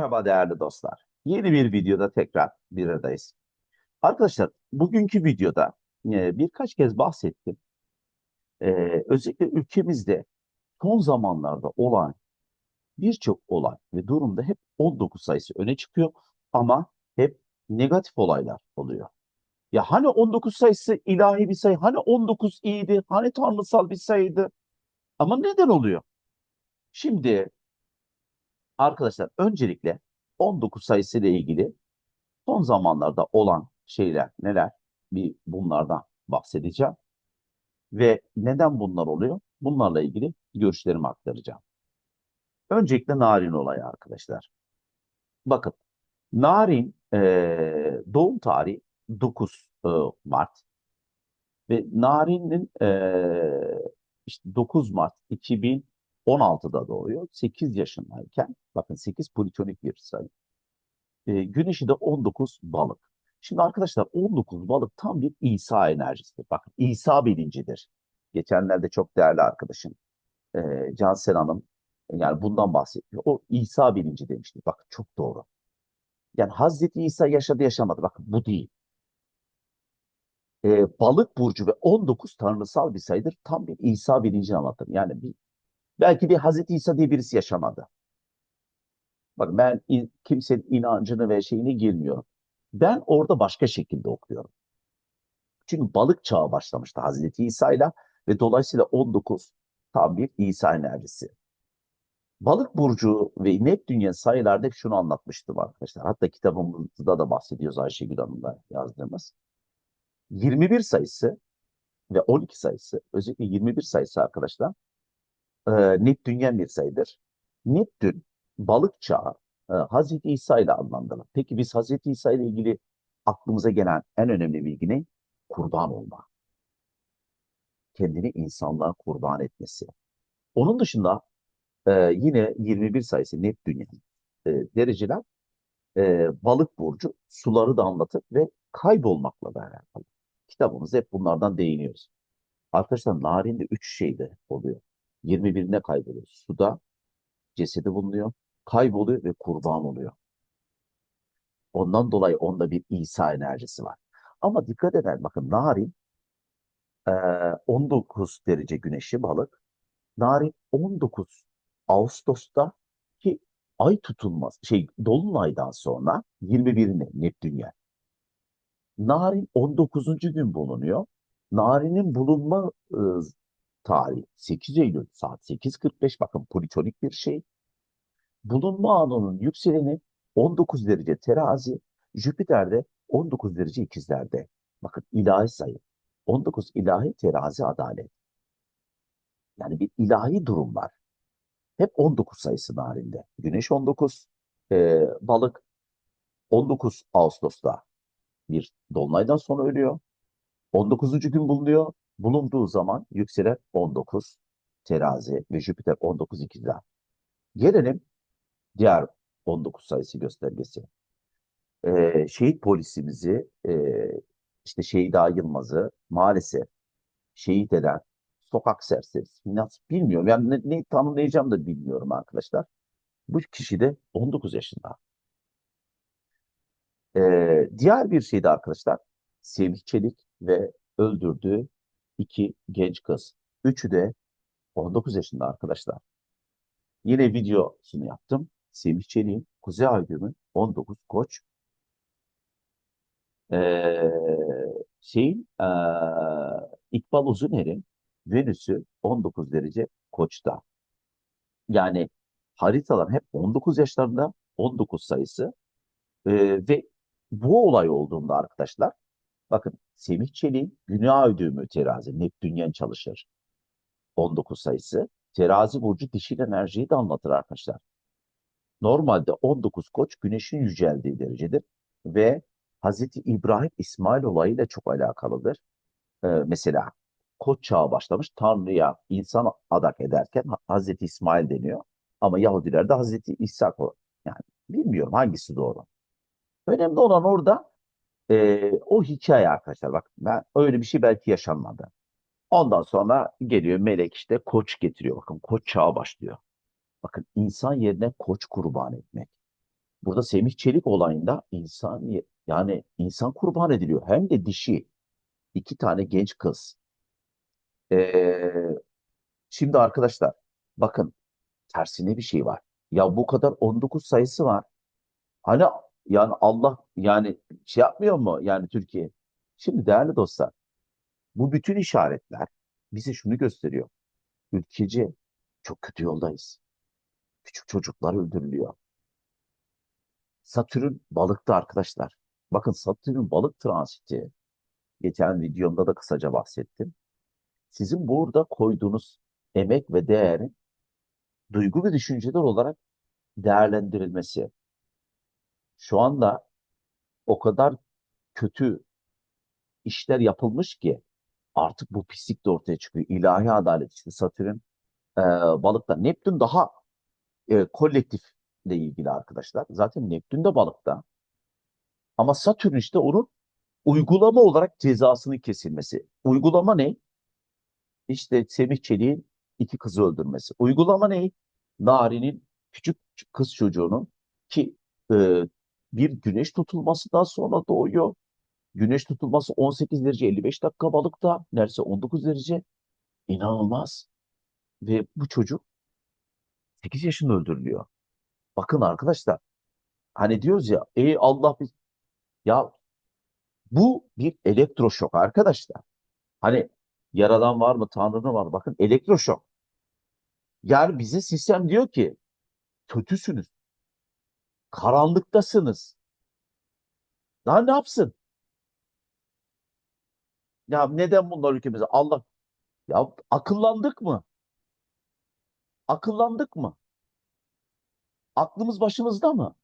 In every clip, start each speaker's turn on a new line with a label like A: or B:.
A: Merhaba değerli dostlar. Yeni bir videoda tekrar bir aradayız. Arkadaşlar bugünkü videoda e, birkaç kez bahsettim. E, özellikle ülkemizde son zamanlarda olan birçok olay ve durumda hep 19 sayısı öne çıkıyor ama hep negatif olaylar oluyor. Ya hani 19 sayısı ilahi bir sayı, hani 19 iyiydi, hani tanrısal bir sayıydı ama neden oluyor? Şimdi arkadaşlar öncelikle 19 sayısı ile ilgili son zamanlarda olan şeyler neler? Bir bunlardan bahsedeceğim. Ve neden bunlar oluyor? Bunlarla ilgili görüşlerimi aktaracağım. Öncelikle narin olayı arkadaşlar. Bakın narin e, doğum tarihi 9 e, Mart ve Narin'in e, işte 9 Mart 2016'da doğuyor. 8 yaşındayken bakın 8 plütonik bir sayı. E, güneşi de 19 balık. Şimdi arkadaşlar 19 balık tam bir İsa enerjisidir. Bakın İsa bilincidir. Geçenlerde çok değerli arkadaşım e, Cansel Hanım yani bundan bahsediyor. O İsa bilinci demişti. Bakın çok doğru. Yani Hazreti İsa yaşadı yaşamadı. Bakın bu değil. E, balık burcu ve 19 tanrısal bir sayıdır. Tam bir İsa bilincini anlatır. Yani bir, belki bir Hazreti İsa diye birisi yaşamadı. Bak ben in, kimsenin inancını ve şeyini girmiyorum. Ben orada başka şekilde okuyorum. Çünkü balık çağı başlamıştı Hazreti İsa ile ve dolayısıyla 19 tam bir İsa enerjisi. Balık burcu ve Neptünyen sayılarda hep şunu anlatmıştım arkadaşlar. Hatta kitabımızda da bahsediyoruz Ayşegül Hanım'la yazdığımız. 21 sayısı ve 12 sayısı, özellikle 21 sayısı arkadaşlar, e, Neptünyen bir sayıdır. Neptün, balık çağı, e, Hazreti İsa ile adlandırılır. Peki biz Hazreti İsa ile ilgili aklımıza gelen en önemli bilgi ne? Kurban olma. Kendini insanlığa kurban etmesi. Onun dışında e, yine 21 sayısı Neptünyen e, dereceler e, balık burcu suları da anlatır ve kaybolmakla da alakalı. Kitabımızda hep bunlardan değiniyoruz. Arkadaşlar narinde üç şeyde oluyor. 21'ine kayboluyor. Suda cesedi bulunuyor, kayboluyor ve kurban oluyor. Ondan dolayı onda bir İsa enerjisi var. Ama dikkat eder bakın narin e, 19 derece güneşi balık. Narin 19 Ağustos'ta ki ay tutulmaz şey dolunaydan sonra 21'ine Neptünyen. Narin 19. gün bulunuyor. Narin'in bulunma tarihi 8 Eylül saat 8.45 bakın plütonik bir şey. Bulunma anının yükseleni 19 derece terazi, Jüpiter'de 19 derece ikizlerde. Bakın ilahi sayı. 19 ilahi terazi adalet. Yani bir ilahi durum var. Hep 19 sayısı narinde. Güneş 19, e, balık 19 Ağustos'ta bir dolunaydan sonra ölüyor. 19. gün bulunuyor. Bulunduğu zaman yükselen 19 terazi ve Jüpiter 19 ikizler. Gelelim diğer 19 sayısı göstergesi. Ee, şehit polisimizi e, işte Şehida Yılmaz'ı maalesef şehit eden sokak serserisi nasıl bilmiyorum. Yani ne, ne tanımlayacağım da bilmiyorum arkadaşlar. Bu kişi de 19 yaşında. Ee, diğer bir şey de arkadaşlar Semih Çelik ve öldürdüğü iki genç kız. Üçü de 19 yaşında arkadaşlar. Yine videosunu yaptım. Semih Çelik'in Kuzey Aydın'ın 19 koç. Ee, şeyin ee, İkbal Uzuner'in Venüs'ü 19 derece koçta. Yani haritalar hep 19 yaşlarında 19 sayısı ee, ve bu olay olduğunda arkadaşlar bakın Semih Çelik'in Güney Ay düğümü terazi Neptünyen çalışır. 19 sayısı. Terazi burcu dişil enerjiyi de anlatır arkadaşlar. Normalde 19 koç güneşin yüceldiği derecedir ve Hazreti İbrahim İsmail olayıyla çok alakalıdır. Ee, mesela koç çağı başlamış Tanrı'ya insan adak ederken Hazreti İsmail deniyor. Ama Yahudilerde Hazreti İsa yani bilmiyorum hangisi doğru. Önemli olan orada e, o hikaye arkadaşlar. Bak ben öyle bir şey belki yaşanmadı. Ondan sonra geliyor melek işte koç getiriyor. Bakın koç çağı başlıyor. Bakın insan yerine koç kurban etmek. Burada Semih Çelik olayında insan yani insan kurban ediliyor. Hem de dişi. iki tane genç kız. Ee, şimdi arkadaşlar bakın tersine bir şey var. Ya bu kadar 19 sayısı var. Hani yani Allah yani şey yapmıyor mu yani Türkiye? Şimdi değerli dostlar bu bütün işaretler bize şunu gösteriyor. Ülkece çok kötü yoldayız. Küçük çocuklar öldürülüyor. Satürn balıkta arkadaşlar. Bakın Satürn balık transiti. Geçen videomda da kısaca bahsettim. Sizin burada koyduğunuz emek ve değerin duygu ve düşünceler olarak değerlendirilmesi. Şu anda o kadar kötü işler yapılmış ki artık bu pislik de ortaya çıkıyor. İlahi adalet işte Satürn e, balıkta. Neptün daha e, kolektifle ilgili arkadaşlar. Zaten Neptün de balıkta. Ama Satürn işte onun uygulama olarak cezasının kesilmesi. Uygulama ne? İşte Semih Çelik'in iki kızı öldürmesi. Uygulama ne? Nari'nin küçük kız çocuğunun ki e, bir güneş tutulmasından sonra doğuyor. Güneş tutulması 18 derece 55 dakika balıkta. Neredeyse 19 derece. İnanılmaz. Ve bu çocuk 8 yaşında öldürülüyor. Bakın arkadaşlar hani diyoruz ya ey Allah biz ya bu bir elektroşok arkadaşlar. Hani yaradan var mı Tanrı'nın var mı? Bakın elektroşok. Yani bize sistem diyor ki kötüsünüz. Karanlıktasınız. Daha ne yapsın? Ya neden bunlar ülkemize? Allah ya akıllandık mı? Akıllandık mı? Aklımız başımızda mı?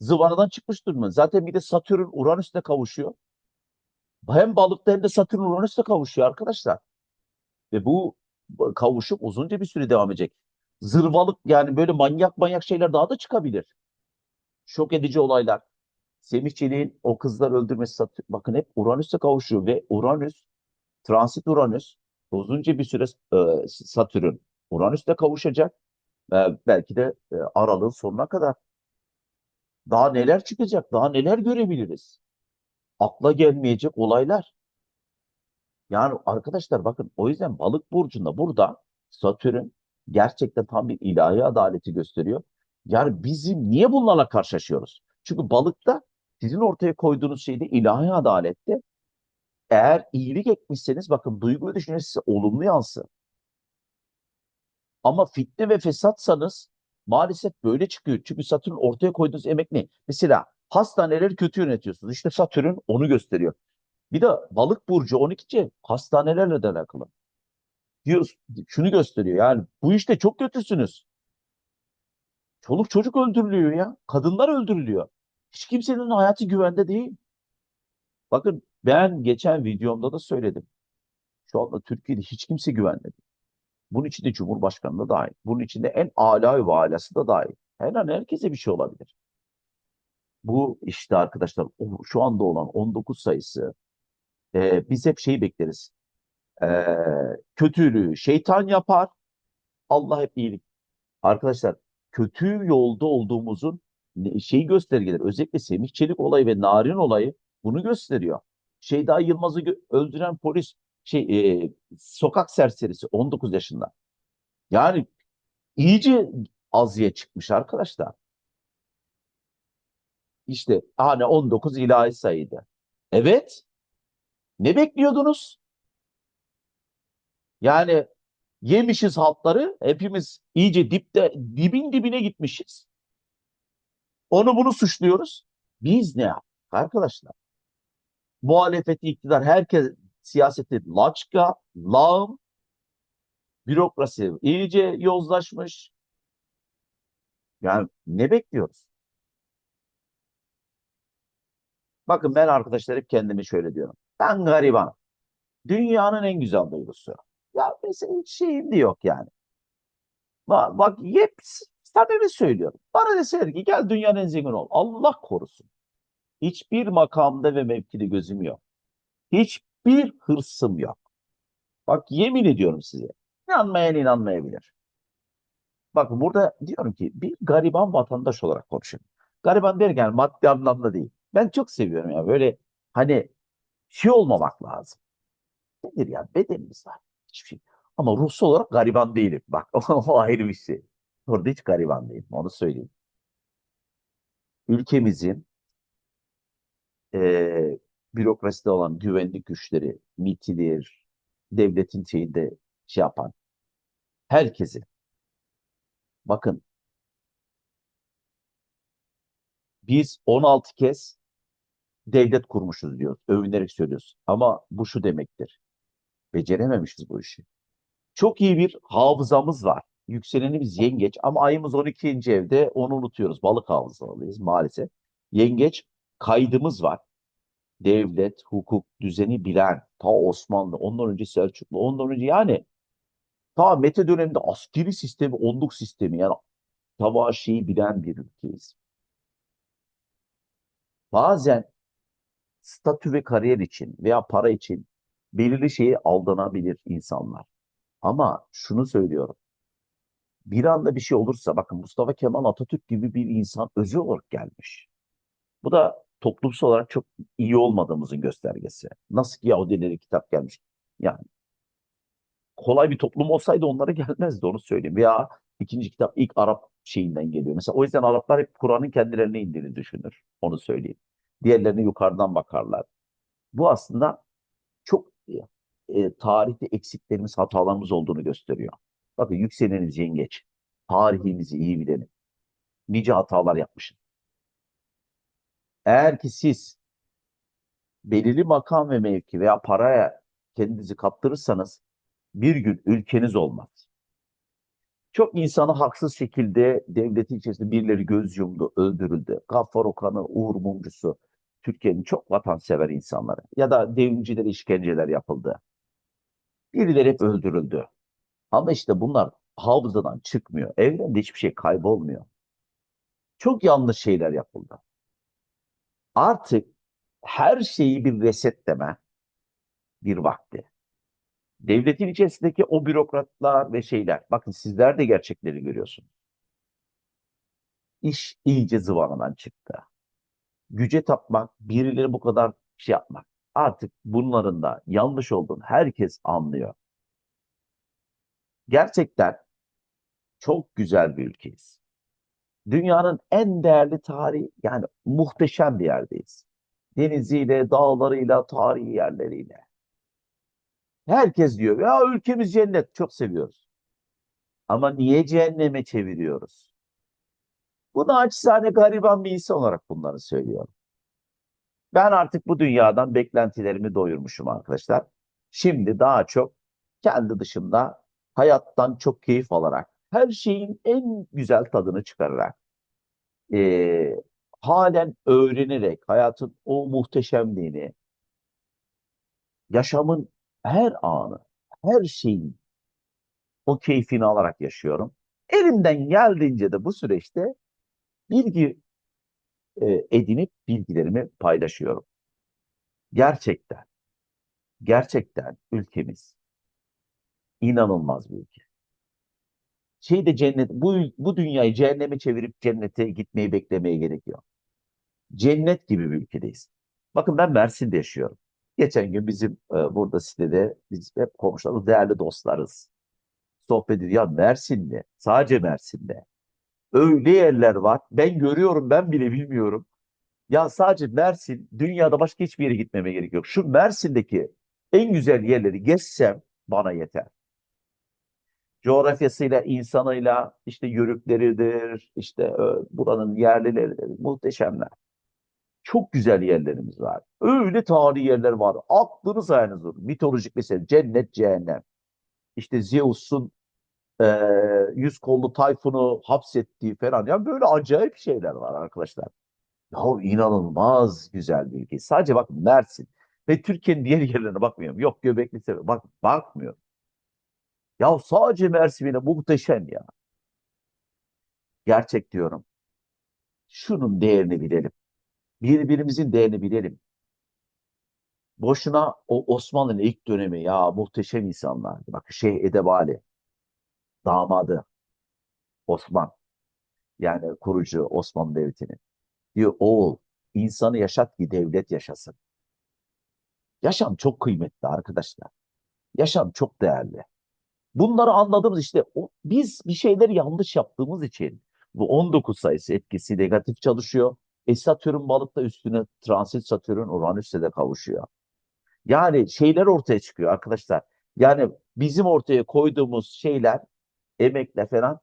A: Zıvanadan çıkmış durumda. Zaten bir de Satürn Uranüs'le kavuşuyor. Hem balıkta hem de Satürn Uranüs'le kavuşuyor arkadaşlar. Ve bu kavuşum uzunca bir süre devam edecek. Zırvalık yani böyle manyak manyak şeyler daha da çıkabilir. Şok edici olaylar. Semih Çelik'in o kızlar öldürmesi bakın hep Uranüs'le kavuşuyor ve Uranüs, transit Uranüs uzunca bir süre e, Satürn Uranüs'le kavuşacak. E, belki de e, aralığın sonuna kadar. Daha neler çıkacak, daha neler görebiliriz. Akla gelmeyecek olaylar. Yani arkadaşlar bakın o yüzden balık burcunda burada Satürn gerçekten tam bir ilahi adaleti gösteriyor. Yani bizim niye bunlarla karşılaşıyoruz? Çünkü balıkta sizin ortaya koyduğunuz şeyde ilahi adalette eğer iyilik etmişseniz bakın duygu ve düşünce size olumlu yansır. Ama fitne ve fesatsanız maalesef böyle çıkıyor. Çünkü Satürn ortaya koyduğunuz emek ne? Mesela hastaneleri kötü yönetiyorsunuz. İşte Satürn onu gösteriyor. Bir de balık burcu 12. hastanelerle de alakalı. Diyor, şunu gösteriyor yani bu işte çok kötüsünüz. Çoluk çocuk öldürülüyor ya. Kadınlar öldürülüyor. Hiç kimsenin hayatı güvende değil. Bakın ben geçen videomda da söyledim. Şu anda Türkiye'de hiç kimse güvende değil. Bunun içinde Cumhurbaşkanı da dahil. Bunun içinde en âlâ ve alası da dahil. Her an herkese bir şey olabilir. Bu işte arkadaşlar şu anda olan 19 sayısı e, biz hep şeyi bekleriz. E, kötülüğü şeytan yapar. Allah hep iyilik. Arkadaşlar kötü yolda olduğumuzun şeyi göstergeleri. Özellikle Semih Çelik olayı ve Narin olayı bunu gösteriyor. Şeyda Yılmaz'ı öldüren polis şey e, sokak serserisi 19 yaşında. Yani iyice azıya çıkmış arkadaşlar. İşte hani 19 ilahi sayıydı. Evet. Ne bekliyordunuz? Yani yemişiz haltları. Hepimiz iyice dipte dibin dibine gitmişiz. Onu bunu suçluyoruz. Biz ne yaptık arkadaşlar? Muhalefeti iktidar herkes siyaseti laçka, lağım, bürokrasi iyice yozlaşmış. Yani ne bekliyoruz? Bakın ben arkadaşlar hep kendimi şöyle diyorum. Ben gariban. Dünyanın en güzel duygusu. Mesela hiç şeyim de yok yani. Bak, bak hep samimi söylüyorum. Bana deseler ki gel dünyanın en zengin ol. Allah korusun. Hiçbir makamda ve mevkide gözüm yok. Hiçbir hırsım yok. Bak yemin ediyorum size. İnanmayan inanmayabilir. Bakın burada diyorum ki bir gariban vatandaş olarak konuşuyorum. Gariban derken maddi anlamda değil. Ben çok seviyorum ya böyle hani şey olmamak lazım. Nedir ya bedenimiz var. Hiçbir şey. Ama ruhsal olarak gariban değilim. Bak o ayrı bir şey. Orada hiç gariban değilim. Onu söyleyeyim. Ülkemizin eee bürokraside olan güvenlik güçleri, MİT'idir, devletin şeyinde şey yapan herkesi bakın biz 16 kez devlet kurmuşuz diyor. Övünerek söylüyoruz. Ama bu şu demektir. Becerememişiz bu işi. Çok iyi bir hafızamız var. Yükselenimiz yengeç ama ayımız 12. evde onu unutuyoruz. Balık hafızalıyız maalesef. Yengeç kaydımız var. Devlet, hukuk, düzeni bilen, ta Osmanlı, ondan önce Selçuklu, ondan önce yani ta Mete döneminde askeri sistemi, onluk sistemi yani savaşıyı bilen bir ülkeyiz. Bazen statü ve kariyer için veya para için belirli şeye aldanabilir insanlar. Ama şunu söylüyorum. Bir anda bir şey olursa bakın Mustafa Kemal Atatürk gibi bir insan özel olarak gelmiş. Bu da toplumsal olarak çok iyi olmadığımızın göstergesi. Nasıl ki Yahudilere kitap gelmiş. Yani kolay bir toplum olsaydı onlara gelmezdi onu söyleyeyim. Veya ikinci kitap ilk Arap şeyinden geliyor. Mesela o yüzden Araplar hep Kur'an'ın kendilerine indiğini düşünür. Onu söyleyeyim. Diğerlerine yukarıdan bakarlar. Bu aslında e, tarihte eksiklerimiz, hatalarımız olduğunu gösteriyor. Bakın yükselenimiz yengeç. Tarihimizi iyi bilelim. Nice hatalar yapmışız. Eğer ki siz belirli makam ve mevki veya paraya kendinizi kaptırırsanız bir gün ülkeniz olmaz. Çok insanı haksız şekilde devletin içerisinde birileri göz yumdu, öldürüldü. Gaffar Okan'ı, Uğur Mumcusu, Türkiye'nin çok vatansever insanları ya da devrimcilere işkenceler yapıldı. Birileri hep öldürüldü. Ama işte bunlar hafızadan çıkmıyor. Evrende hiçbir şey kaybolmuyor. Çok yanlış şeyler yapıldı. Artık her şeyi bir resetleme bir vakti. Devletin içerisindeki o bürokratlar ve şeyler. Bakın sizler de gerçekleri görüyorsunuz. İş iyice zıvanadan çıktı. Güce tapmak, birileri bu kadar şey yapmak. Artık bunların da yanlış olduğunu herkes anlıyor. Gerçekten çok güzel bir ülkeyiz. Dünyanın en değerli tarihi yani muhteşem bir yerdeyiz. Deniziyle, dağlarıyla, tarihi yerleriyle. Herkes diyor ya ülkemiz cennet çok seviyoruz. Ama niye cehenneme çeviriyoruz? Bunu açsane gariban bir insan olarak bunları söylüyorum. Ben artık bu dünyadan beklentilerimi doyurmuşum arkadaşlar. Şimdi daha çok kendi dışında hayattan çok keyif alarak, her şeyin en güzel tadını çıkararak, e, halen öğrenerek hayatın o muhteşemliğini, yaşamın her anı, her şeyin o keyfini alarak yaşıyorum. Elimden geldiğince de bu süreçte bilgi e, edinip bilgilerimi paylaşıyorum. Gerçekten, gerçekten ülkemiz inanılmaz bir ülke. Şey de cennet, bu, bu dünyayı cehenneme çevirip cennete gitmeyi beklemeye gerekiyor. Cennet gibi bir ülkedeyiz. Bakın ben Mersin'de yaşıyorum. Geçen gün bizim e, burada sitede biz hep komşularımız, değerli dostlarız. Sohbet ediyor. Ya Mersin'de, sadece Mersin'de öyle yerler var. Ben görüyorum, ben bile bilmiyorum. Ya sadece Mersin, dünyada başka hiçbir yere gitmeme gerek yok. Şu Mersin'deki en güzel yerleri gezsem bana yeter. Coğrafyasıyla, insanıyla, işte yörükleridir, işte e, buranın yerlileridir, muhteşemler. Çok güzel yerlerimiz var. Öyle tarihi yerler var. Aklınız hayaliniz olur. Mitolojik mesela cennet, cehennem. İşte Zeus'un e, yüz kollu Tayfun'u hapsettiği falan. Yani böyle acayip şeyler var arkadaşlar. Ya inanılmaz güzel bir ülke. Sadece bak Mersin. Ve Türkiye'nin diğer yerlerine bakmıyorum. Yok Göbekli Tepe. Bak bakmıyor. Ya sadece Mersin bile muhteşem ya. Gerçek diyorum. Şunun değerini bilelim. Birbirimizin değerini bilelim. Boşuna o Osmanlı'nın ilk dönemi ya muhteşem insanlardı. Bak Şeyh Edebali damadı Osman. Yani kurucu Osmanlı Devleti'nin. Diyor oğul insanı yaşat ki devlet yaşasın. Yaşam çok kıymetli arkadaşlar. Yaşam çok değerli. Bunları anladığımız işte o, biz bir şeyleri yanlış yaptığımız için bu 19 sayısı etkisi negatif çalışıyor. E Satürn balıkta üstüne transit Satürn Uranüs'e de kavuşuyor. Yani şeyler ortaya çıkıyor arkadaşlar. Yani bizim ortaya koyduğumuz şeyler emekle falan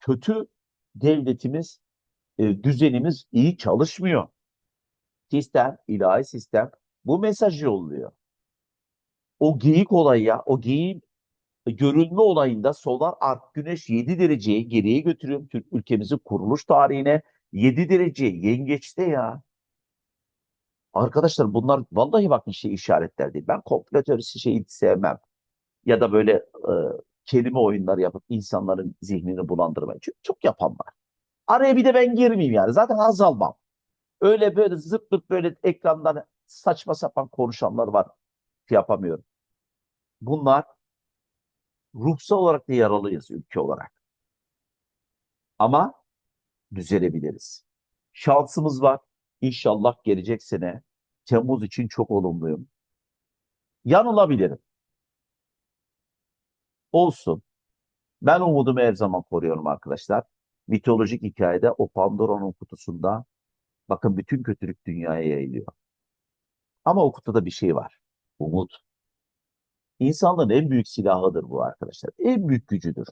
A: kötü devletimiz, e, düzenimiz iyi çalışmıyor. Sistem, ilahi sistem bu mesajı yolluyor. O geyik olayı ya, o geyiğin görülme olayında solar ark güneş 7 dereceye geriye götürüyorum Türk ülkemizin kuruluş tarihine 7 derece yengeçte ya. Arkadaşlar bunlar vallahi bakın şey işaretler değil. Ben komplo teorisi şeyi sevmem. Ya da böyle e, kelime oyunları yapıp insanların zihnini bulandırmayı. Çünkü çok yapan var. Araya bir de ben girmeyeyim yani. Zaten azalmam. Öyle böyle zırt pırt böyle ekrandan saçma sapan konuşanlar var. Yapamıyorum. Bunlar ruhsal olarak da yaralıyız ülke olarak. Ama düzelebiliriz. Şansımız var. İnşallah gelecek sene Temmuz için çok olumluyum. Yanılabilirim. Olsun. Ben umudumu her zaman koruyorum arkadaşlar. Mitolojik hikayede o Pandora'nın kutusunda bakın bütün kötülük dünyaya yayılıyor. Ama o kutuda bir şey var. Umut. İnsanlığın en büyük silahıdır bu arkadaşlar. En büyük gücüdür.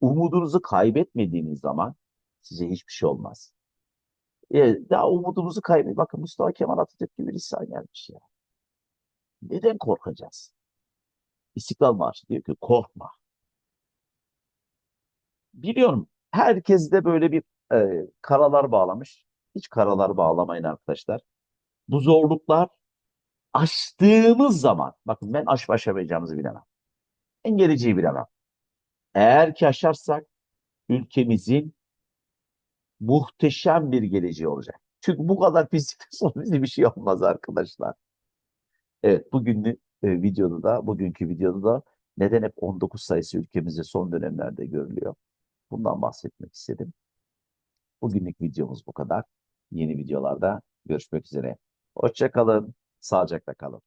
A: Umudunuzu kaybetmediğiniz zaman size hiçbir şey olmaz. E, daha umudumuzu kaybet. Bakın Mustafa Kemal Atatürk gibi bir insan gelmiş ya. Neden korkacağız? İstiklal Marşı diyor ki korkma. Biliyorum herkes de böyle bir e, karalar bağlamış. Hiç karalar bağlamayın arkadaşlar. Bu zorluklar aştığımız zaman, bakın ben aşıp aşamayacağımızı bilemem. En geleceği bilemem. Eğer ki aşarsak ülkemizin muhteşem bir geleceği olacak. Çünkü bu kadar pislikten sonra bize bir şey olmaz arkadaşlar. Evet bugün videoda da bugünkü videoda da neden hep 19 sayısı ülkemizde son dönemlerde görülüyor? Bundan bahsetmek istedim. Bugünlük videomuz bu kadar. Yeni videolarda görüşmek üzere. Hoşçakalın, sağlıcakla kalın.